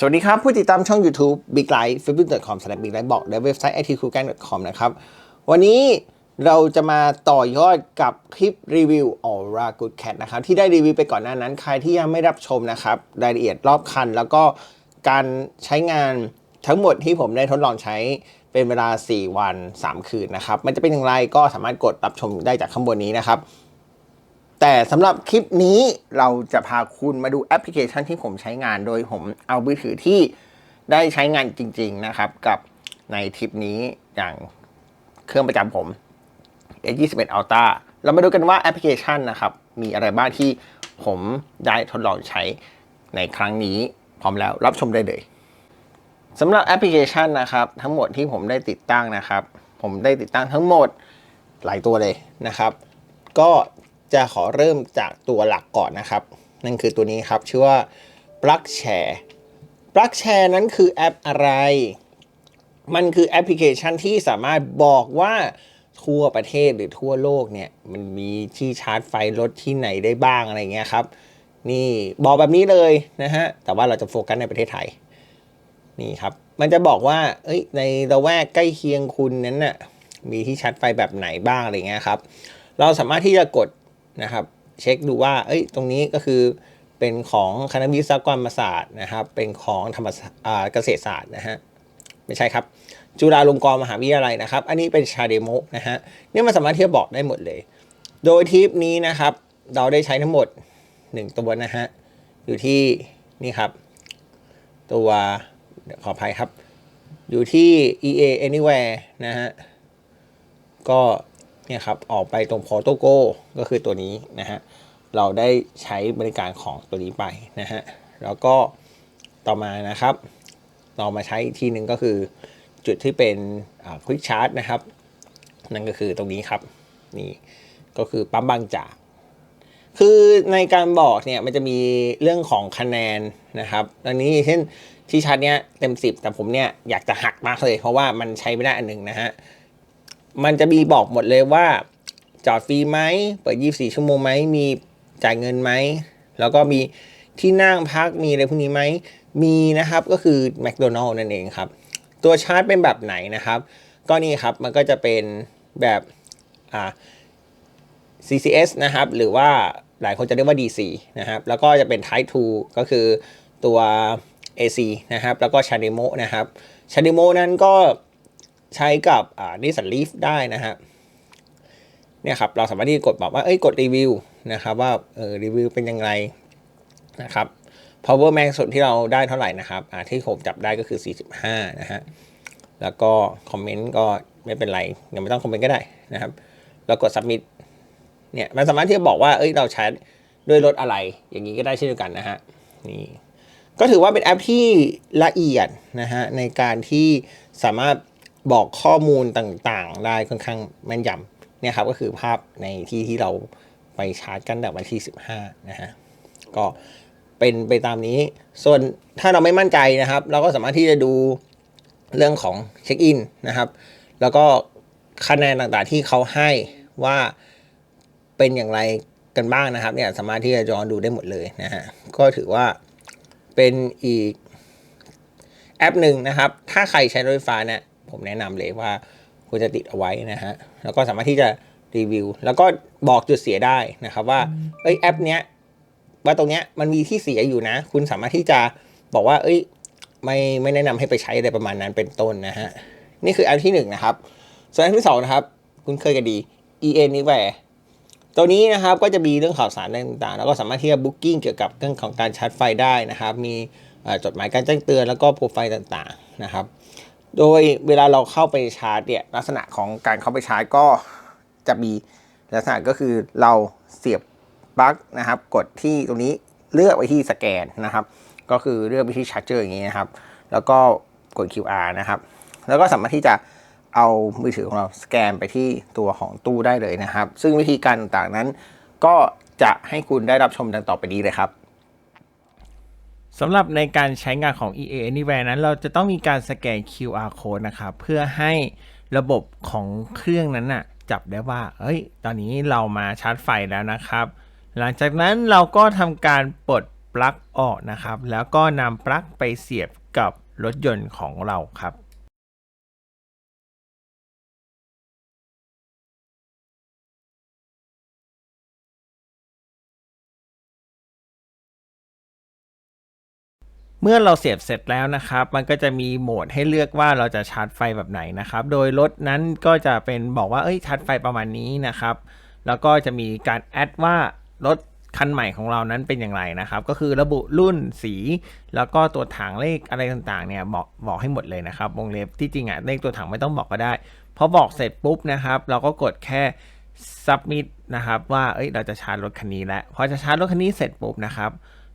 สวัสดีครับ ผู้ติดตามช่อง YouTube Big Light f a c e b o o k c o m Big Light บอกและเว็บไซต์ i t c o o g a n c o m นะครับ วันนี้เราจะมาต่อยอดกับคลิปรีวิว Aura Good Cat นะครับ ที่ได้รีวิวไปก่อนหน้านั้น ใครที่ยังไม่รับชมนะครับ รายละเอียดรอบคัน แล้วก็การใช้งานทั้งหมดที่ผมได้ทดลองใช้เป็นเวลา 4 วัน 3 คืนนะครับ มันจะเป็นอย่างไรก็สามารถกดรับชมได้จากข้างบนนี้นะครับ แต่สำหรับคลิปนี้เราจะพาคุณมาดูแอปพลิเคชันที่ผมใช้งานโดยผมเอามือถือที่ได้ใช้งานจริง ๆ นะครับกับในทริปนี้อย่างเครื่องประจำผม A21 Ultra เรามาดูกันว่าแอปพลิเคชันนะครับ มีอะไรบ้างที่ผมได้ทดลองใช้ในครั้งนี้ พร้อมแล้วรับชมได้เลยสำหรับแอปพลิเคชันนะครับ ทั้งหมดที่ผมได้ติดตั้งนะครับ ผมได้ติดตั้งทั้งหมดหลายตัวเลยนะครับ ก็ จะขอเริ่มจากตัวหลักก่อนนะครับ นั่นคือตัวนี้ครับ ชื่อว่า Plug Share Plug Share นั้นคือแอปอะไร มันคือแอปพลิเคชันที่สามารถบอกว่าทั่วประเทศหรือทั่วโลกเนี่ยมันมีที่ชาร์จไฟรถที่ไหนได้บ้างอะไรเงี้ยครับ นี่บอกแบบนี้เลยนะฮะ แต่ว่าเราจะโฟกัสในประเทศไทย นี่ครับ มันจะบอกว่า เอ้ย ในละแวกใกล้เคียงคุณนั้นน่ะมีที่ชาร์จไฟแบบไหนบ้างอะไรเงี้ยครับ เราสามารถที่จะกด นะครับ เช็คดูว่า เอ้ย ตรงนี้ก็คือเป็นของคณะวิศวกรรมศาสตร์นะครับ เป็นของธรรมศาสตร์เกษตรศาสตร์นะฮะ ไม่ใช่ครับ จุฬาลงกรณ์มหาวิทยาลัยนะครับ อันนี้เป็นชาเดโมนะฮะ นี่มันสามารถที่จะบอกได้หมดเลย โดยทิปนี้นะครับ เราได้ใช้ทั้งหมด 1 ตัวนะฮะ อยู่ที่นี่ครับ ตัวขออภัยครับ อยู่ที่ EA Anywhere นะฮะ ก็ เนี่ยครับออกไปตรง p o r t o g o ก็คือตัวนี้นะฮะเราได้ใช้บริการของตัวนี้ไปนะฮะแล้วก็ต่อมานะครับ เรามาใช้อีกที่หนึ่งก็คือจุดที่เป็นควิกชาร์จนะครับ นั่นก็คือตรงนี้ครับนี่ก็คือปั๊มบางจากคือในการบอกเนี่ยมันจะมีเรื่องของคะแนนนะครับอันนี้เช่นที่ชาร์จเนี้ยเต็ม 10 แต่ผมเนี่ยอยากจะหักมากเลย เพราะว่ามันใช้ไม่ได้อันหนึ่งนะฮะ มันจะมีบอกหมดเลยว่า จอดฟรีไหมเปิด 24 ชั่วโมงไหมมีจ่ายเงินไหม แล้วก็มีที่นั่งพักมีอะไรพวกนี้ไหม มีนะครับก็คือ McDonald นั่นเองครับ ตัวชาร์จเป็นแบบไหนนะครับ ก็นี่ครับมันก็จะเป็นแบบอ่า CCS นะครับ หรือว่าหลายคนจะเรียกว่า DC นะครับ แล้วก็จะเป็น Type 2 ก็คือตัว AC นะครับ แล้วก็ Chademo นะครับ Chademo นั้นก็ ใช้กับอ่า Nissan Leaf ได้นะครับเนี่ยครับเราสามารถที่กดบอกว่าเอ้ยกดรีวิวนะครับว่าเออรีวิวเป็นยังไงนะครับ power max สุดที่เราได้เท่าไหร่นะครับอ่าที่ผมจับได้ก็คือ 45 นะฮะแล้วก็คอมเมนต์ก็ไม่เป็นไรยังไม่ต้องคอมเมนต์ก็ได้นะครับ แล้วกด submit เนี่ยมันสามารถที่จะบอกว่าเอ้ยเราใช้ด้วยรถอะไรอย่างนี้ก็ได้เช่นเดียวกันนะฮะนี่ก็ถือว่าเป็นแอปที่ละเอียดนะฮะในการที่สามารถ บอกข้อมูลต่างๆ ได้ค่อนข้างแม่นยำเนี่ยครับก็คือภาพในที่ที่เราไปชาร์จกันแต่วันที่ 15 นะฮะก็เป็นไปตามนี้ ส่วนถ้าเราไม่มั่นใจนะครับ เราก็สามารถที่จะดูเรื่องของเช็คอินนะครับ แล้วก็คะแนนต่างๆที่เขาให้ว่าเป็นอย่างไรกันบ้างนะครับเนี่ยสามารถที่จะย้อนดูได้หมดเลยนะฮะก็ถือว่าเป็นอีกแอปหนึ่งนะครับ ถ้าใครใช้รถไฟฟ้าเนี่ย ผมแนะนำเลยว่าควรจะติดเอาไว้นะฮะ แล้วก็สามารถที่จะรีวิว แล้วก็บอกจุดเสียได้นะครับว่าเอ้ยแอปเนี้ยว่าตรงเนี้ยมันมีที่เสียอยู่นะ คุณสามารถที่จะบอกว่า เอ้ย ไม่ไม่แนะนำให้ไปใช้อะไรประมาณนั้นเป็นต้นนะฮะ นี่คือแอปที่หนึ่งนะครับ ส่วนแอปที่สองนะครับ คุณเคยกันดี e n i w a r e ตัวนี้นะครับก็จะมีเรื่องข่าวสารต่างๆ แล้วก็สามารถที่จะบุ๊กิ้งเกี่ยวกับเรื่องของการชาร์จไฟได้นะครับ มีจดหมายการแจ้งเตือนแล้วก็โปรไฟล์ต่างๆนะครับ โดยเวลาเราเข้าไปชาร์จเนี่ยลักษณะของการเข้าไปชาร์จก็จะมีลักษณะก็คือเราเสียบปลั๊กนะครับ กดที่ตรงนี้เลือกไปที่สแกนนะครับ ก็คือเลือกไปที่ชาร์จเจอร์อย่างนี้นะครับ แล้วก็กด QR นะครับ แล้วก็สามารถที่จะเอามือถือของเราสแกนไปที่ตัวของตู้ได้เลยนะครับ ซึ่งวิธีการต่างๆนั้น ก็จะให้คุณได้รับชมดังต่อไปนี้เลยครับ สำหรับในการใช้งานของ EA Anywhere นั้น เราจะต้องมีการสแกน QR code นะครับ เพื่อให้ระบบของเครื่องนั้นน่ะจับได้ว่า เอ้ย ตอนนี้เรามาชาร์จไฟแล้วนะครับ หลังจากนั้นเราก็ทำการปลดปลั๊กออกนะครับ แล้วก็นำปลั๊กไปเสียบกับรถยนต์ของเราครับ เมื่อเราเสียบเสร็จแล้วนะครับ มันก็จะมีโหมดให้เลือกว่าเราจะชาร์จไฟแบบไหนนะครับ โดยรถนั้นก็จะเป็นบอกว่าเอ้ยชาร์จไฟประมาณนี้นะครับ แล้วก็จะมีการแอดว่ารถคันใหม่ของเรานั้นเป็นอย่างไรนะครับ ก็คือระบุรุ่นสี แล้วก็ตัวถังเลขอะไรต่างๆเนี่ยบอกบอกให้หมดเลยนะครับวงเล็บที่จริงอะเลขตัวถังไม่ต้องบอกก็ได้พอบอกเสร็จปุ๊บนะครับ เราก็กดแค่ submit นะครับ ว่าเอ้ยเราจะชาร์จรถคันนี้แล้วพอจะชาร์จรถคันนี้เสร็จปุ๊บนะครับ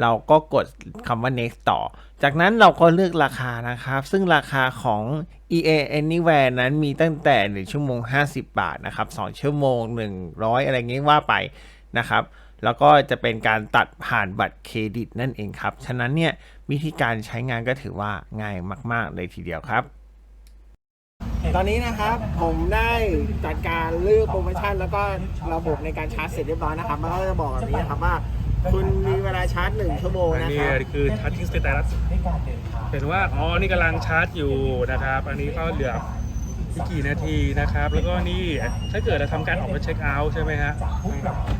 เราก็กดคำว่า next ต่อ จากนั้นเราก็เลือกราคานะครับ ซึ่งราคาของ EA Anywhere นั้นมีตั้งแต่ 1 ชั่วโมง 50 บาทนะครับ 2 ชั่วโมง 100 อะไรเงี้ยว่าไปนะครับ แล้วก็จะเป็นการตัดผ่านบัตรเครดิตนั่นเองครับ ฉะนั้นเนี่ยวิธีการใช้งานก็ถือว่าง่ายมาก ๆ เลยทีเดียวครับ ตอนนี้นะครับผมได้จัดการเลือกโปรโมชั่นแล้วก็ระบบในการชาร์จเสร็จเรียบร้อยนะครับมันก็จะบอกแบบนี้นะครับว่า คุณมีเวลาชาร์จหนึ่งชั่วโมงอันนะนี้ครับ คือชาร์จทิ้งสเตตัสเป็นว่าอ๋อนี่กำลังชาร์จอยู่นะครับ อันนี้ก็เหลือไม่กี่นาทีนะครับ แล้วก็นี่ถ้าเกิดเราทำการออกมาเช็คเอาท์ใช่ไหมฮะ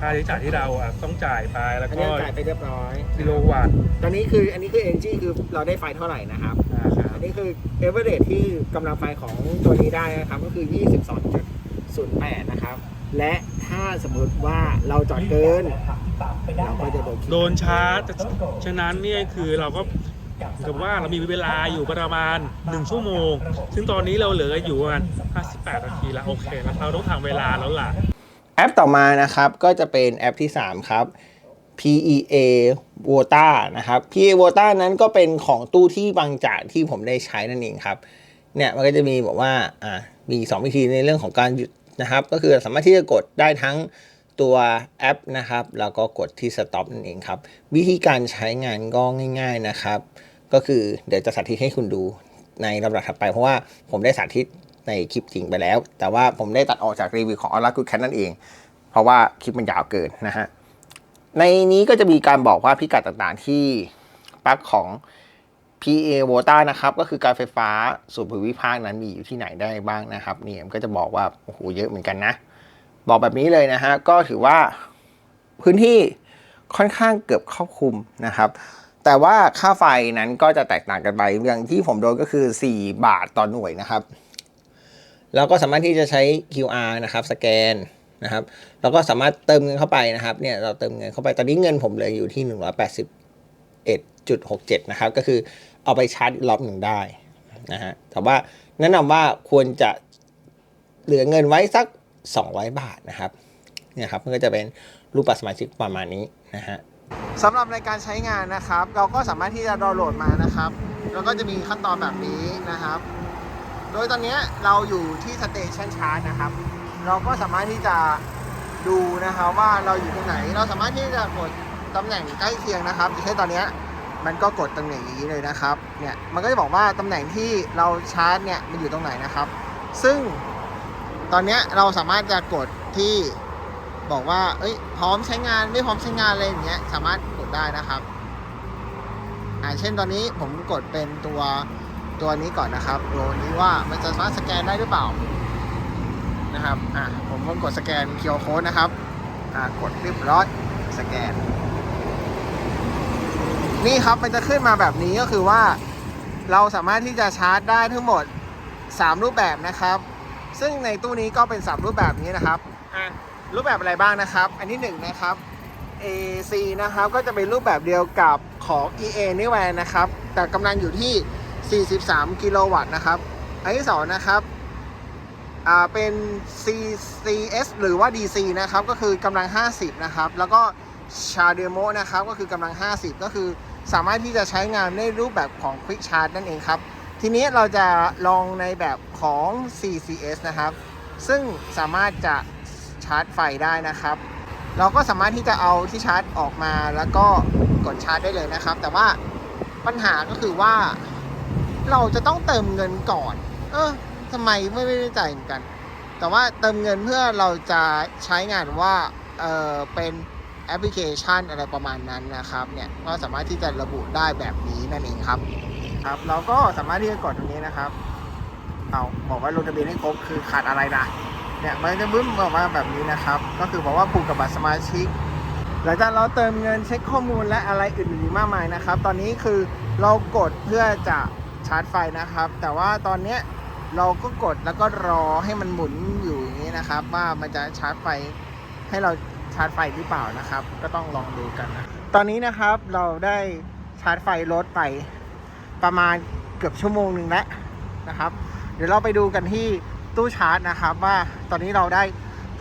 ค่าใช้จ่ายที่เราอะต้องจ่ายไปแล้วอันก็นี้จ่ายไปเรียบร้อย กิโลวัตต์ตอนนี้คืออันนี้คือ NG คือเราได้ไฟเท่าไหร่นะครับ นะครับอันนี้คือ average ที่กำลังไฟของตัวนี้ได้นะครับก็คือ 22.08 นะครับ และถ้าสมมติว่าเราจอดเกินเราก็จะ โดนคิดโดนชาร์จฉะนั้นเนี่ยคือเราก็เหมือนกับว่าเรามีเวลาอยู่ประมาณ 1 ชั่วโมง ซึ่งตอนนี้เราเหลืออยู่ประมาณ 58 นาทีแล้วโอเคแล้วเราต้องทำเวลาแล้วล่ะ แอปต่อมานะครับก็จะเป็นแอปที่ 3 ครับ PEA Vota นะครับ PEA Vota นั้นก็เป็นของตู้ที่บางจากที่ผมได้ใช้นั่นเองครับ เนี่ยมันก็จะมีบอกว่าอ่ามี 2 วิธีในเรื่องของการหยุดนะครับ ก็คือสามารถที่จะกดได้ทั้ง ตัวแอปนะครับ แล้วก็กดที่ stop นั่นเองครับ วิธีการใช้งานก็ง่าย ๆนะครับ ก็คือเดี๋ยวจะสาธิตให้คุณดูในลำดับถัดไป เพราะว่าผมได้สาธิตในคลิปจริงไปแล้ว แต่ว่าผมได้ตัดออกจากรีวิวของ a l a Good Cat นั่นเอง เพราะว่าคลิปมันยาวเกินนะฮะ ในนี้ก็จะมีการบอกว่าพิกัดต่างๆที่ปลั๊กของ PA v o t a นะครับ ก็คือการไฟฟ้าส่วนภูมิภาคนั้นมีอยู่ที่ไหนได้บ้างนะครับ นี่มันก็จะบอกว่าโอ้โหเยอะเหมือนกันนะ บอกแบบนี้เลยนะฮะก็ถือว่าพื้นที่ค่อนข้างเกือบครอบคลุมนะครับ แต่ว่าค่าไฟนั้นก็จะแตกต่างกันไปอย่างที่ผมโดนก็คือ 4 บาทต่อหน่วยนะครับ แล้วก็สามารถที่จะใช้ QR นะครับสแกนนะครับ แล้วก็สามารถเติมเงินเข้าไปนะครับเนี่ยเราเติมเงินเข้าไปตอนนี้เงินผมเหลืออยู่ที่ 181.67 นะครับ ก็คือเอาไปชาร์จรอบหนึ่งได้นะฮะแต่ว่าแนะนำว่าควรจะเหลือเงินไว้สัก 200 บาทนะครับเนี่ยครับมันก็จะเป็นรูปบัตรสมาชิกประมาณนี้นะฮะสำหรับในการใช้งานนะครับ เราก็สามารถที่จะดาวน์โหลดมานะครับแล้วก็จะมีขั้นตอนแบบนี้นะครับ โดยตอนนี้เราอยู่ที่สเตชันชาร์จนะครับ เราก็สามารถที่จะดูนะครับว่าเราอยู่ตรงไหน เราสามารถที่จะกดตำแหน่งใกล้เคียงนะครับอย่างเช่นตอนนี้มันก็กดตำแหน่งอย่างนี้เลยนะครับเนี่ยมันก็จะบอกว่าตำแหน่งที่เราชาร์จเนี่ยมันอยู่ตรงไหนนะครับ ซึ่ง ตอนนี้เราสามารถจะกดที่บอกว่า เอ้ย พร้อมใช้งานไม่พร้อมใช้งานอะไรอย่างเงี้ย สามารถกดได้นะครับอ่าเช่นตอนนี้ผมกดเป็นตัวตัวนี้ก่อนนะครับตัวนี้ว่ามันจะสามารถสแกนได้หรือเปล่า นะครับ อะผมก็กดสแกน QR code นะครับ อะกดเรียบร้อยสแกน นี่ครับมันจะขึ้นมาแบบนี้ก็คือว่า เราสามารถที่จะชาร์จได้ทั้งหมด 3 รูปแบบนะครับ ซึ่งในตู้นี้ก็เป็น 3 รูปแบบนี้นะครับอะรูปแบบอะไรบ้างนะครับ อันที่1นะครับ AC นะครับก็จะเป็นรูปแบบเดียวกับของ EA นี่แวนนะครับ แต่กำลังอยู่ที่ 43 กิโลวัตต์นะครับ อันที่2นะครับอ่าเป็น CCS หรือว่า DC นะครับก็คือกำลัง 50 นะครับ แล้วก็ชาเดโมนะครับก็คือกำลัง 50 ก็คือสามารถที่จะใช้งานในรูปแบบของ Quick Charge นั่นเองครับ ทีนี้เราจะลองในแบบของ CCS นะครับ ซึ่งสามารถจะชาร์จไฟได้นะครับ เราก็สามารถที่จะเอาที่ชาร์จออกมาแล้วก็กดชาร์จได้เลยนะครับ แต่ว่าปัญหาก็คือว่า เราจะต้องเติมเงินก่อน เออทำไมไม่ไม่ได้ใจเหมือนกัน แต่ว่าเติมเงินเพื่อเราจะใช้งานว่าเออเป็นแอปพลิเคชันอะไรประมาณนั้นนะครับเนี่ยก็สามารถที่จะระบุได้แบบนี้นั่นเองครับ ครับ เราก็สามารถที่จะกดตรงนี้นะครับ เอาบอกว่าลงทะเบียนให้ครบคือขาดอะไรนะเนี่ยมันจะบึ้มบอกว่าแบบนี้นะครับ ก็คือบอกว่าผูกกับบัตรสมาชิก หลังจากเราเติมเงินเช็คข้อมูลและอะไรอื่นๆอีกมากมายนะครับ ตอนนี้คือเรากดเพื่อจะชาร์จไฟนะครับ แต่ว่าตอนเนี้ยเราก็กดแล้วก็รอให้มันหมุนอยู่อย่างนี้นะครับ ว่ามันจะชาร์จไฟให้เราชาร์จไฟหรือเปล่านะครับ ก็ต้องลองดูกันนะตอนนี้นะครับเราได้ชาร์จไฟรถไป ประมาณเกือบชั่วโมงหนึ่งแล้วนะครับ เดี๋ยวเราไปดูกันที่ตู้ชาร์จนะครับ ว่าตอนนี้เราได้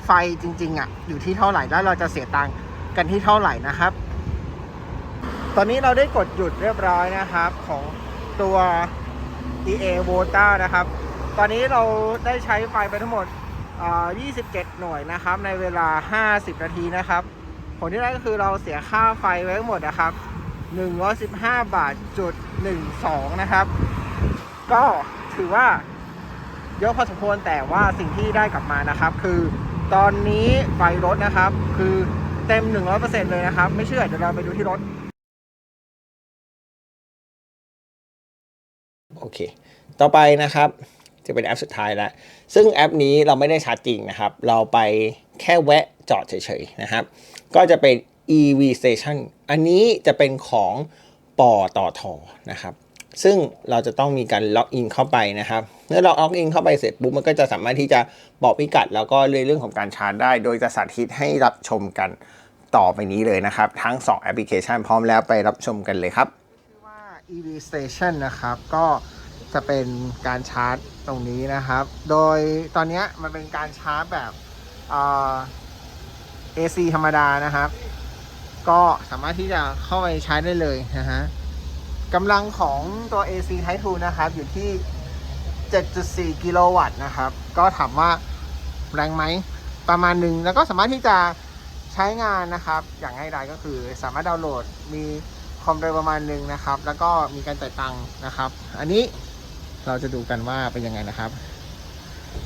ไฟจริง ๆอะอยู่ที่เท่าไหร่แล้วเราจะเสียตังค์กันที่เท่าไหร่นะครับ ตอนนี้เราได้กดหยุดเรียบร้อยนะครับของตัว EA v o t a นะครับ ตอนนี้เราได้ใช้ไฟไปทั้งหมด 27 หน่วยนะครับ ในเวลา 50 นาทีนะครับ ผลที่ได้ก็คือเราเสียค่าไฟไว้ทั้งหมดนะครับ 115 บาทจุด12 นะครับ ก็ถือว่าเยอะพอสมควรแต่ว่าสิ่งที่ได้กลับมานะครับ คือตอนนี้ไฟรถนะครับ คือเต็ม 100%เลยนะครับ ไม่เชื่อเดี๋ยวเราไปดูที่รถ โอเค ต่อไปนะครับจะเป็นแอปสุดท้ายแล้ว ซึ่งแอปนี้เราไม่ได้ชาร์จจริงนะครับ เราไปแค่แวะจอดเฉยๆนะครับ ก็จะเป็น EV Station อันนี้จะเป็นของปอต่อทอนะครับ ซึ่งเราจะต้องมีการล็อกอินเข้าไปนะครับ เมื่อเราล็อกอินเข้าไปเสร็จปุ๊บมันก็จะสามารถที่จะบอกพิกัด แล้วก็เรื่องของการชาร์จได้ โดยจะสาธิตให้รับชมกันต่อไปนี้เลยนะครับ ทั้ง 2 แอปพลิเคชันพร้อมแล้วไปรับชมกันเลยครับชื่อว่า EV Station นะครับ ก็จะเป็นการชาร์จตรงนี้นะครับ โดยตอนนี้มันเป็นการชาร์จแบบ AC ธรรมดานะครับ ก็สามารถที่จะเข้าไปใช้ได้เลยนะฮะกำลังของตัว AC Type 2 นะครับ อยู่ที่ 7.4 กิโลวัตต์นะครับ ก็ถามว่าแรงไหมประมาณหนึ่งแล้วก็สามารถที่จะใช้งานนะครับ อย่างง่ายดายก็คือสามารถดาวน์โหลดมีความเร็วประมาณหนึ่งนะครับ แล้วก็มีการจ่ายตังค์นะครับ อันนี้เราจะดูกันว่าเป็นยังไงนะครับ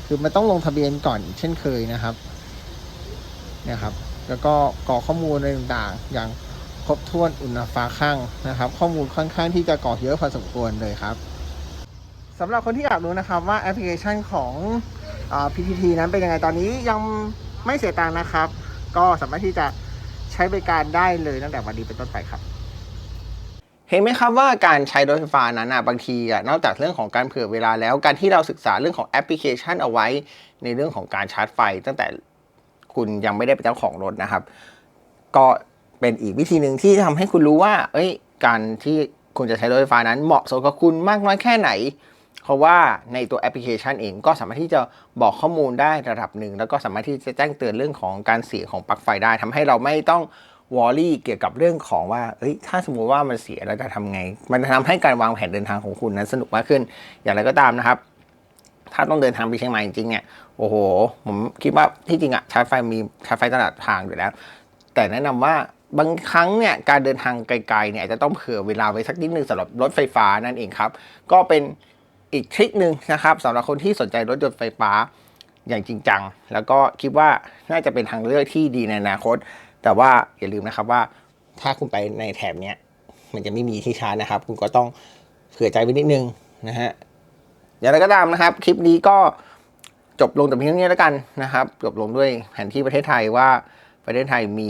คือมันต้องลงทะเบียนก่อนเช่นเคยนะครับเนี่ยครับ แล้วก็กรอกข้อมูลอะไรต่างๆ อย่างครบถ้วนอุณฟ้าข้างนะครับ ข้อมูลค่อนข้างที่จะกรอกเยอะพอสมควรเลยครับสำหรับคนที่อยากรู้นะครับว่าแอปพลิเคชันของอา PTT นั้นเป็นยังไงตอนนี้ยังไม่เสียตังค์นะครับ ก็สามารถที่จะใช้บริการได้เลยตั้งแต่วันนี้เป็นต้นไปครับ เห็นไหมครับว่าการใช้รถไฟฟ้านั้นบางทีนอกจากเรื่องของการเผื่อเวลาแล้ว การที่เราศึกษาเรื่องของแอปพลิเคชันเอาไว้ ในเรื่องของการชาร์จไฟตั้งแต่ คุณยังไม่ได้เป็นเจ้าของรถนะครับ ก็เป็นอีกวิธีหนึ่งที่ทำให้คุณรู้ว่า เอ้ย การที่คุณจะใช้รถไฟฟ้านั้นเหมาะสมกับคุณมากน้อยแค่ไหน เพราะว่าในตัวแอปพลิเคชันเองก็สามารถที่จะบอกข้อมูลได้ระดับหนึ่ง แล้วก็สามารถที่จะแจ้งเตือนเรื่องของการเสียของปลั๊กไฟได้ทำให้เราไม่ต้องวอรี่เกี่ยวกับเรื่องของว่า เอ้ย ถ้าสมมุติว่ามันเสียเราจะทำไง มันจะทำให้การวางแผนเดินทางของคุณนั้นสนุกมากขึ้น อย่างไรก็ตามนะครับ ถ้าต้องเดินทางไปเชียงใหม่จริงๆเนี่ยโอ้โห ผมคิดว่าที่จริงอะชาร์จไฟมีชาร์จไฟตลอดทางอยู่แล้ว แต่แนะนำว่าบางครั้งเนี่ยการเดินทางไกลๆเนี่ยอาจจะต้องเผื่อเวลาไว้สักนิดนึงสำหรับรถไฟฟ้านั่นเองครับ ก็เป็นอีกทริคหนึ่งนะครับสำหรับคนที่สนใจรถยนต์ไฟฟ้าอย่างจริงจัง แล้วก็คิดว่าน่าจะเป็นทางเลือกที่ดีในอนาคต แต่ว่าอย่าลืมนะครับว่าถ้าคุณไปในแถบเนี้ยมันจะไม่มีที่ชาร์จนะครับ คุณก็ต้องเผื่อใจไว้นิดนึงนะฮะ อย่างไรก็ตามนะครับ คลิปนี้ก็จบลงแต่เพียงเท่านี้แล้วกันนะครับ จบลงด้วยแผนที่ประเทศไทยว่าประเทศไทยมี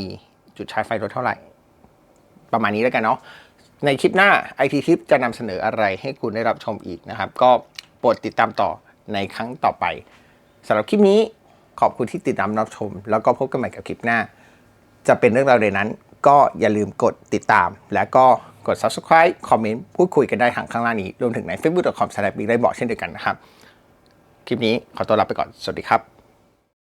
จุดชาร์จไฟรถเท่าไหร่ ประมาณนี้แล้วกันเนาะในคลิปหน้า IT ทิปจะนำเสนออะไรให้คุณได้รับชมอีกนะครับ ก็โปรดติดตามต่อในครั้งต่อไปสำหรับคลิปนี้ขอบคุณที่ติดตามรับชม แล้วก็พบกันใหม่กับคลิปหน้า จะเป็นเรื่องราวใดนั้น ก็อย่าลืมกดติดตามและก็ กด subscribe คอมเมนต์พูดคุยกันได้ทางข้างล่างนี้ รวมถึงใน facebook.com/big ได้บอกเช่นเดียวกันนะครับ คลิปนี้ขอตัวลาไปก่อน สวัสดีครับ